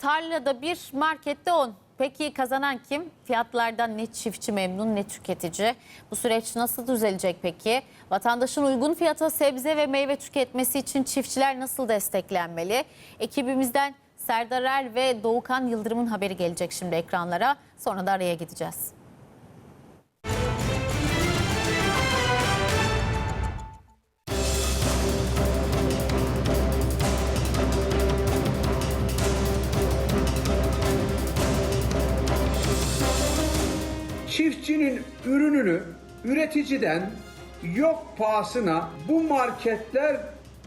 Tarlada bir, markette 10. Peki kazanan kim? Fiyatlardan ne çiftçi memnun ne tüketici. Bu süreç nasıl düzelecek peki? Vatandaşın uygun fiyata sebze ve meyve tüketmesi için çiftçiler nasıl desteklenmeli? Ekibimizden Serdar Er ve Doğukan Yıldırım'ın haberi gelecek şimdi ekranlara. Sonra da araya gideceğiz. Çiftçinin ürününü üreticiden yok pahasına bu marketler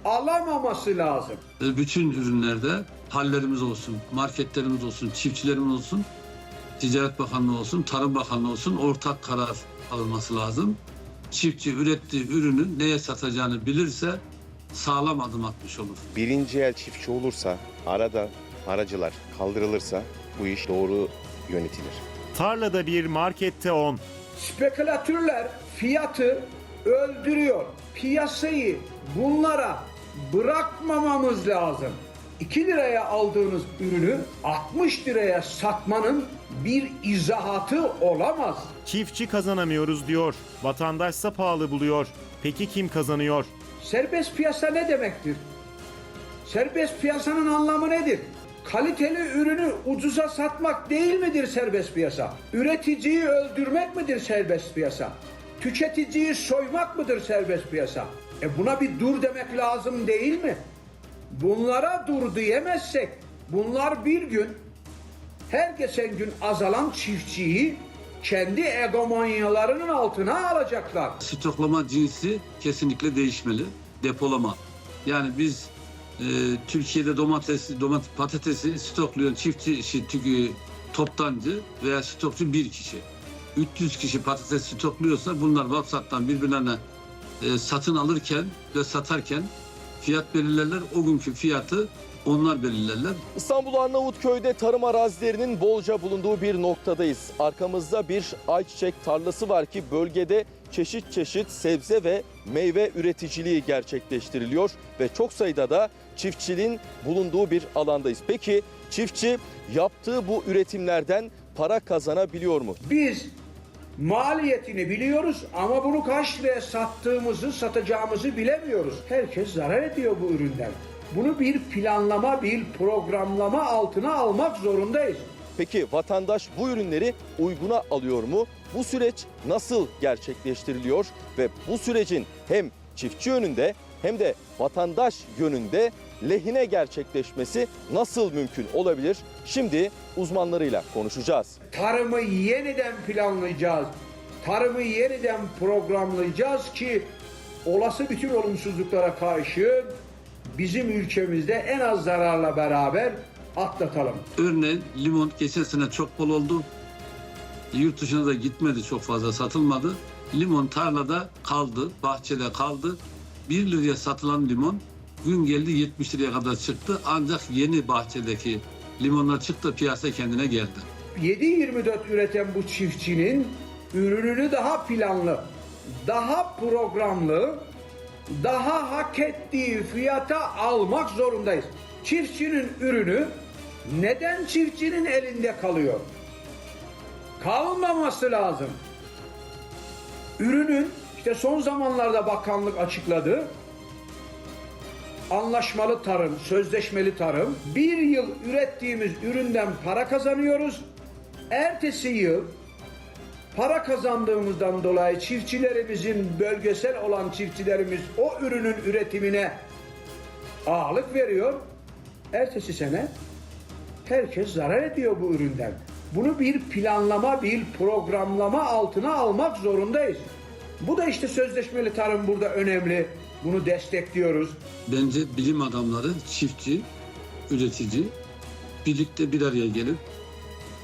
alamaması lazım. E, bütün ürünlerde hallerimiz olsun, marketlerimiz olsun, çiftçilerimiz olsun, Ticaret Bakanlığı olsun, Tarım Bakanlığı olsun ortak karar alınması lazım. Çiftçi ürettiği ürünü neye satacağını bilirse sağlam adım atmış olur. birinci el çiftçi olursa, arada aracılar kaldırılırsa bu iş doğru yönetilir. Tarlada bir, markette 10. Spekülatörler fiyatı öldürüyor. Piyasayı bunlara bırakmamamız lazım. 2 liraya aldığınız ürünü 60 liraya satmanın bir izahatı olamaz. Çiftçi kazanamıyoruz diyor. Vatandaşsa pahalı buluyor. Peki kim kazanıyor? Serbest piyasa ne demektir? Serbest piyasanın anlamı nedir? Kaliteli ürünü ucuza satmak değil midir serbest piyasa? Üreticiyi öldürmek midir serbest piyasa? Tüketiciyi soymak mıdır serbest piyasa? E buna bir dur demek lazım değil mi? Bunlara dur diyemezsek bunlar bir gün her geçen gün azalan çiftçiyi kendi egomonyalarının altına alacaklar. Stoklama cinsi kesinlikle değişmeli. Depolama. Yani biz e, Türkiye'de domatesi, domates, patatesi stokluyor çiftçi, işi, tükü, toptancı veya stokçu bir kişi. 300 kişi patates stokluyorsa bunlar WhatsApp'tan birbirlerine e, satın alırken ve satarken fiyat belirlerler. O günkü fiyatı onlar belirlerler. İstanbul Arnavutköy'de tarım arazilerinin bolca bulunduğu bir noktadayız. Arkamızda bir ayçiçek tarlası var ki bölgede çeşit çeşit sebze ve meyve üreticiliği gerçekleştiriliyor ve çok sayıda da çiftçiliğin bulunduğu bir alandayız. Peki çiftçi yaptığı bu üretimlerden para kazanabiliyor mu? Biz maliyetini biliyoruz ama bunu kaç liraya sattığımızı, satacağımızı bilemiyoruz. Herkes zarar ediyor bu üründen. Bunu bir planlama, bir programlama altına almak zorundayız. Peki vatandaş bu ürünleri uyguna alıyor mu? Bu süreç nasıl gerçekleştiriliyor ve bu sürecin hem çiftçi yönünde hem de vatandaş yönünde lehine gerçekleşmesi nasıl mümkün olabilir? Şimdi uzmanlarıyla konuşacağız. Tarımı yeniden planlayacağız. Tarımı yeniden programlayacağız ki olası bütün olumsuzluklara karşı bizim ülkemizde en az zararla beraber atlatalım. Örneğin limon geçen sene çok bol oldu. Yurt dışına da gitmedi çok fazla satılmadı. Limon tarlada kaldı, bahçede kaldı. 1 liraya satılan limon gün geldi 70 liraya kadar çıktı. Ancak yeni bahçedeki limonlar çıktı piyasa kendine geldi. 7-24 üreten bu çiftçinin ürününü daha planlı, daha programlı, daha hak ettiği fiyata almak zorundayız. Çiftçinin ürünü neden çiftçinin elinde kalıyor? Kalmaması lazım. Ürünün işte son zamanlarda bakanlık açıkladı. Anlaşmalı tarım, sözleşmeli tarım. Bir yıl ürettiğimiz üründen para kazanıyoruz. Ertesi yıl para kazandığımızdan dolayı çiftçilerimizin bölgesel olan çiftçilerimiz o ürünün üretimine ağırlık veriyor. Ertesi sene herkes zarar ediyor bu üründen. Bunu bir planlama, bir programlama altına almak zorundayız. Bu da işte sözleşmeli tarım burada önemli. Bunu destekliyoruz. Bence bilim adamları, çiftçi, üretici birlikte bir araya gelip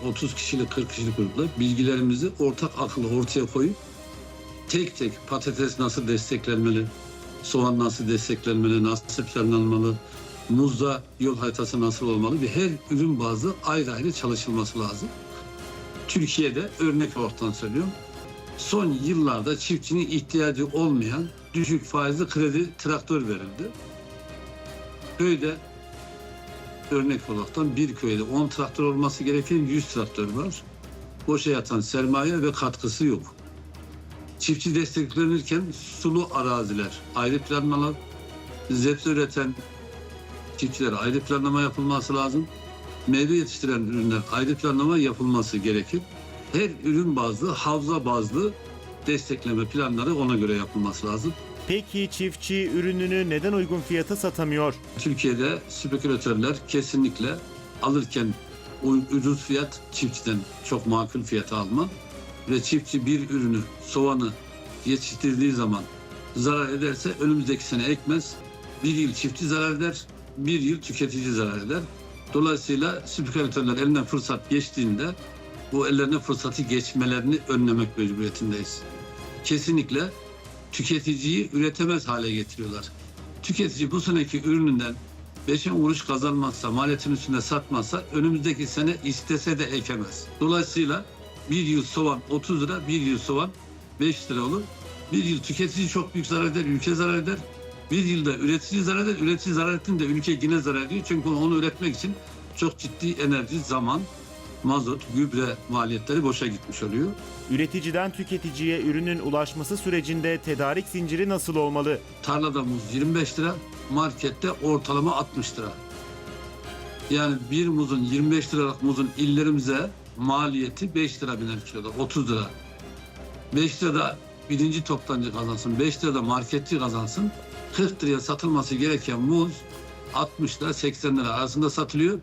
30 kişilik 40 kişilik grupla bilgilerimizi ortak akıllı ortaya koyup tek tek patates nasıl desteklenmeli, soğan nasıl desteklenmeli, nasıl planlanmalı, muzda yol haritası nasıl olmalı ve her ürün bazlı ayrı ayrı çalışılması lazım. Türkiye'de örnek ortadan söylüyorum. Son yıllarda çiftçinin ihtiyacı olmayan düşük faizli kredi traktör verildi. Böyle örnek olarak bir köyde 10 traktör olması gereken 100 traktör var. Boşa yatan sermaye ve katkısı yok. Çiftçi desteklenirken sulu araziler, ayrı planlamalar, zepse üreten çiftçilere ayrı planlama yapılması lazım. Meyve yetiştiren ürünler ayrı planlama yapılması gerekir. Her ürün bazlı, havza bazlı destekleme planları ona göre yapılması lazım. Peki çiftçi ürününü neden uygun fiyata satamıyor? Türkiye'de spekülatörler kesinlikle alırken ucuz fiyat çiftçiden çok makul fiyata alma ve çiftçi bir ürünü, soğanı yetiştirdiği zaman zarar ederse önümüzdeki sene ekmez. Bir yıl çiftçi zarar eder, bir yıl tüketici zarar eder. Dolayısıyla spekülatörler elinden fırsat geçtiğinde bu ellerine fırsatı geçmelerini önlemek mecburiyetindeyiz. Kesinlikle tüketiciyi üretemez hale getiriyorlar. Tüketici bu seneki ürününden 5'in kuruş kazanmazsa, maliyetin üstünde satmazsa önümüzdeki sene istese de ekemez. Dolayısıyla bir yıl soğan 30 lira, bir yıl soğan 5 lira olur. Bir yıl tüketici çok büyük zarar eder, ülke zarar eder. Bir yılda üretici zarar eder, üretici zarar ettiğinde ülke yine zarar ediyor. Çünkü onu üretmek için çok ciddi enerji, zaman, mazot, gübre maliyetleri boşa gitmiş oluyor. Üreticiden tüketiciye ürünün ulaşması sürecinde tedarik zinciri nasıl olmalı? Tarlada muz 25 lira, markette ortalama 60 lira. Yani bir muzun 25 liralık muzun illerimize maliyeti 5 lira biner kiloda, 30 lira. 5 lirada birinci toptancı kazansın, 5 lirada marketçi kazansın. 40 liraya satılması gereken muz 60 lira 80 lira arasında satılıyor.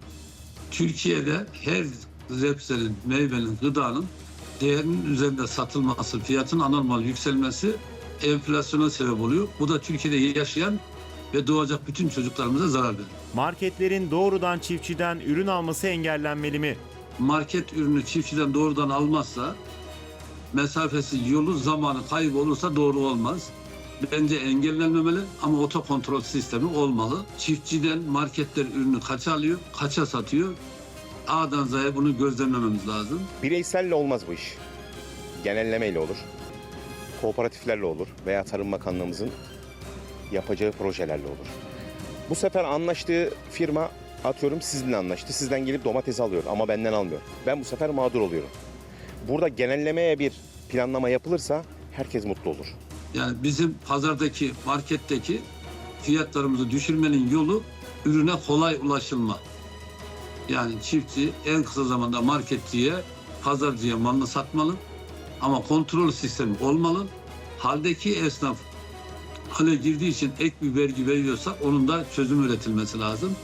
Türkiye'de her zepsenin, meyvenin, gıdanın değerinin üzerinde satılması, fiyatın anormal yükselmesi enflasyona sebep oluyor. Bu da Türkiye'de yaşayan ve doğacak bütün çocuklarımıza zarar veriyor. Marketlerin doğrudan çiftçiden ürün alması engellenmeli mi? Market ürünü çiftçiden doğrudan almazsa mesafesi, yolu, zamanı kaybolursa doğru olmaz. Bence engellenmemeli ama otokontrol sistemi olmalı. Çiftçiden marketler ürünü kaça alıyor, kaça satıyor. A'dan Z'ye bunu gözlemlememiz lazım. Bireyselle olmaz bu iş. Genellemeyle olur. Kooperatiflerle olur veya Tarım Bakanlığımızın yapacağı projelerle olur. Bu sefer anlaştığı firma atıyorum sizinle anlaştı. Sizden gelip domates alıyor ama benden almıyor. Ben bu sefer mağdur oluyorum. Burada genellemeye bir planlama yapılırsa herkes mutlu olur. Yani bizim pazardaki, marketteki fiyatlarımızı düşürmenin yolu ürüne kolay ulaşılma. Yani çiftçi en kısa zamanda marketçiye, pazarcıya malını satmalı. Ama kontrol sistemi olmalı. Haldeki esnaf hale girdiği için ek bir vergi veriyorsa onun da çözüm üretilmesi lazım.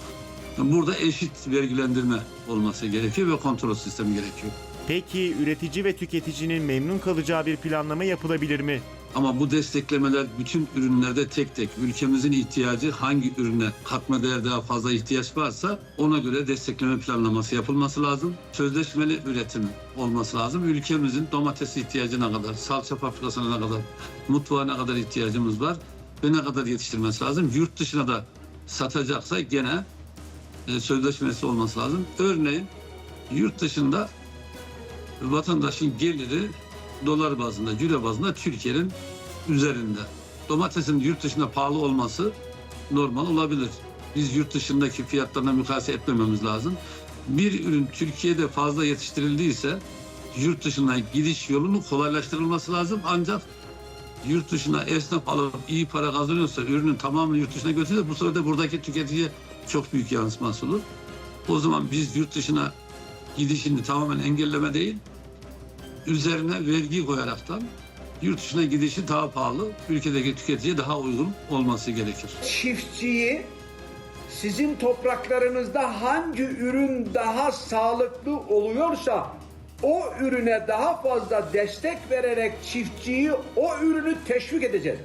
Burada eşit vergilendirme olması gerekiyor ve kontrol sistemi gerekiyor. Peki üretici ve tüketicinin memnun kalacağı bir planlama yapılabilir mi? Ama bu desteklemeler bütün ürünlerde tek tek ülkemizin ihtiyacı hangi ürüne katma değer daha fazla ihtiyaç varsa ona göre destekleme planlaması yapılması lazım. Sözleşmeli üretim olması lazım. Ülkemizin domates ihtiyacına kadar, salça fabrikasına kadar, mutfağına kadar ihtiyacımız var ve ne kadar yetiştirmesi lazım. Yurt dışına da satacaksa gene e, sözleşmesi olması lazım. Örneğin yurt dışında vatandaşın geliri dolar bazında, euro bazında Türkiye'nin üzerinde. Domatesin yurt dışında pahalı olması normal olabilir. Biz yurt dışındaki fiyatlarına mukayese etmememiz lazım. Bir ürün Türkiye'de fazla yetiştirildiyse yurt dışına gidiş yolunu kolaylaştırılması lazım. Ancak yurt dışına esnaf alıp iyi para kazanıyorsa ürünün tamamını yurt dışına götürürse bu de buradaki tüketiciye çok büyük yansıması olur. O zaman biz yurt dışına gidişini tamamen engelleme değil, üzerine vergi koyaraktan yurt dışına gidişi daha pahalı, ülkedeki tüketiciye daha uygun olması gerekir. çiftçiyi sizin topraklarınızda hangi ürün daha sağlıklı oluyorsa o ürüne daha fazla destek vererek çiftçiyi o ürünü teşvik edeceğiz.